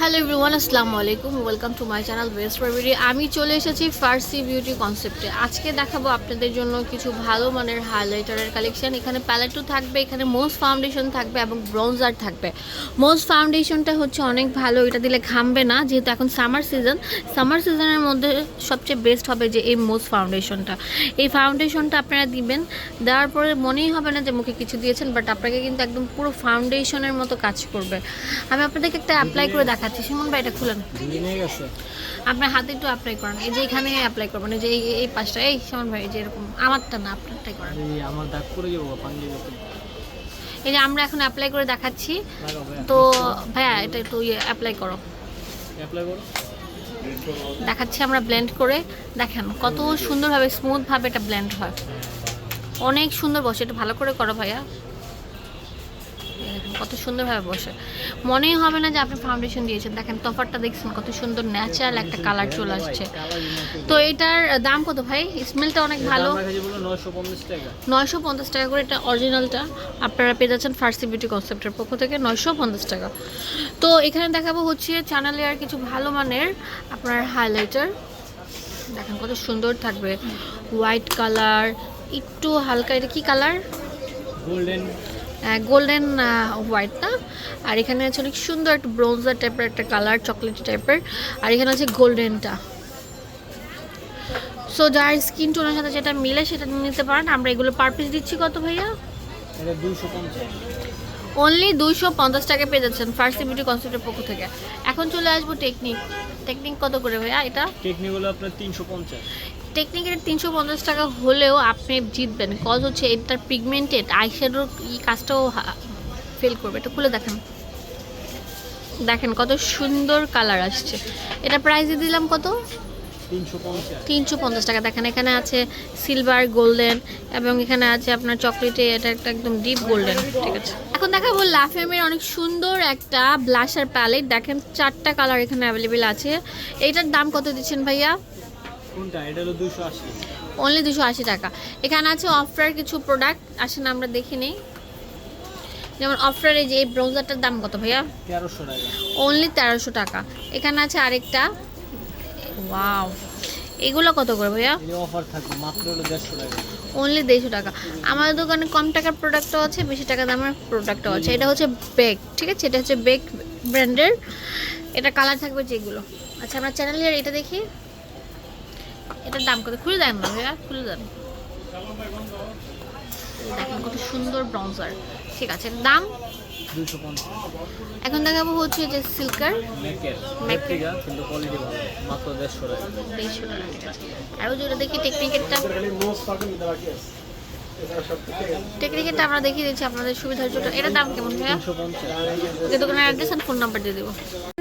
Hello everyone আসসালামু আলাইকুম welcome to my channel best ফরবিডি আমি চলে এসেছি ফার্সি বিউটি কনসেপ্টে আজকে দেখাবো আপনাদের জন্য কিছু ভালো মানের হাইলাইটারের কালেকশন এখানে প্যালেটও থাকবে এখানে মোস্ট ফাউন্ডেশন থাকবে এবং ব্রোঞ্জার থাকবে। মোস্ট ফাউন্ডেশনটা হচ্ছে অনেক ভালো এটা দিলে ঘামবে না যেহেতু এখন সামার সিজন সামার সিজনের মধ্যে সবচেয়ে বেস্ট হবে যে এই মোস্ট ফাউন্ডেশনটা এই ফাউন্ডেশনটা আপনারা দিবেন দেওয়ার পরে মনেই হবে না যে মুখে কিছু দিয়েছেন বাট আপনাকে কিন্তু একদম পুরো ফাউন্ডেশনের মতো কাজ করবে। আমি আপনাদেরকে একটা অ্যাপ্লাই করে দেখাচ্ছি সুমন ভাই এটা খুলেন। আপনার হাতে একটু অ্যাপ্লাই করেন। এই যে এখানে অ্যাপ্লাই করবেন এই যে এই এই পাশটা এই সুমন ভাই যে এরকম আমারটা না আপনারটাই করেন। এই আমার দাগ করে যাব এই যে আমরা এখন অ্যাপ্লাই করে দেখাচ্ছি। তো ভাইয়া এটা একটু ইয়ে অ্যাপ্লাই করো। অ্যাপ্লাই করো। দেখাচ্ছি আমরা ব্লেন্ড করে। দেখেন কত সুন্দরভাবে স্মুথভাবে এটা ব্লেন্ড হয়। অনেক সুন্দর বসে এটা ভালো করে করো ভাইয়া। দেখেন কত সুন্দরভাবে বসে। মনেই হবে না যে আপনি ফাউন্ডেশন দিয়েছেন। দেখেন তফারটা দেখছেন কত সুন্দর ন্যাচারাল একটা কালার চলে আসছে। তো এটার দাম কত ভাই? স্মেলটা অনেক ভালো। নয়শো পঞ্চাশ টাকা। করে এটা অরিজিনালটা আপনারা পেয়ে যাচ্ছেন ফার্সি বিউটি কনসেপ্টের পক্ষ থেকে নয়শো পঞ্চাশ টাকা। তো এখানে দেখাবো হচ্ছে চ্যানেলে আর কিছু ভালো মানের আপনার হাইলাইটার দেখেন কত সুন্দর থাকবে। হোয়াইট কালার একটু হালকা এটা কি কালার গোল্ডেন গোল্ডেন হোয়াইটটা আর এখানে আছে অনেক সুন্দর একটা ব্রোঞ্জার টাইপের একটা কালার চকলেট টাইপের আর এখানে আছে গোল্ডেনটা সো যার স্কিন টোনের সাথে যেটা মিলে সেটা নিতে পারেন। আমরা এগুলো পার পিস দিচ্ছি কত ভাইয়া? অনলি দুইশো পঞ্চাশ। টাকা পেয়ে যাচ্ছেন ফার্স্ট বিউটি কনসেপ্টের পক্ষ থেকে। এখন চলে আসব টেকনিক টেকনিক কত করে ভাইয়া এটা? টেকনিক হলো আপনার তিনশো পঞ্চাশ। টেকনিকের তিনশো পঞ্চাশ টাকা হলেও আপনি জিতবেন। কজ হচ্ছে এটার পিগমেন্টেড আই আইশ্যাডোর ই কাজটাও ফেল করবে। এটা খুলে দেখেন। দেখেন কত সুন্দর কালার আসছে। এটা প্রাইসে দিলাম কত? তিনশো পঞ্চাশ। টাকা। দেখেন এখানে আছে সিলভার গোল্ডেন এবং এখানে আছে আপনার চকলেটে এটা একটা একদম ডিপ গোল্ডেন ঠিক আছে। এখন দেখাবো লাফেমের অনেক সুন্দর একটা ব্লাশার প্যালেট দেখেন চারটা কালার এখানে অ্যাভেলেবেল আছে। এটার দাম কত দিচ্ছেন ভাইয়া? কোনটা? এটা হলো দুইশো আশি। অনলি দুশো আশি টাকা। এখানে আছে অফার কিছু প্রোডাক্ট আসেন আমরা দেখে নিই। যেমন অফার এই যে এই ব্রাউজারটার দাম কত ভাইয়া? তেরোশো টাকা। অনলি তেরোশো টাকা। এখানে আছে আরেকটা। ওয়াও এগুলো কত করে ভাইয়া? অফার থাকবে মাত্র হলো দেড়শো টাকা। অনলি দেড়শো টাকা। আমাদের দোকানে কম টাকার প্রোডাক্টও আছে বেশি টাকা দামের প্রোডাক্টও আছে। এটা হচ্ছে বেক ঠিক আছে? এটা হচ্ছে বেক ব্র্যান্ডের এটা কালার থাকবে যেগুলো। আচ্ছা আমরা চ্যানেলের এটা দেখি। এটার দাম কত? খুলে দেন না ভাইয়া খুলে দেন। দেখেন কত সুন্দর ব্রাউজার ঠিক আছে দাম? এখন দেখাবো হচ্ছে যে সিল্কার আরও যেটা দেখি টেকনিকেরটা টেকনিকেরটা আমরা দেখিয়ে দিচ্ছি আপনাদের সুবিধার জন্য। এটার দাম কেমন ভাইয়া? দোকানের অ্যাড্রেস আর ফোন নাম্বার দিয়ে দেবো।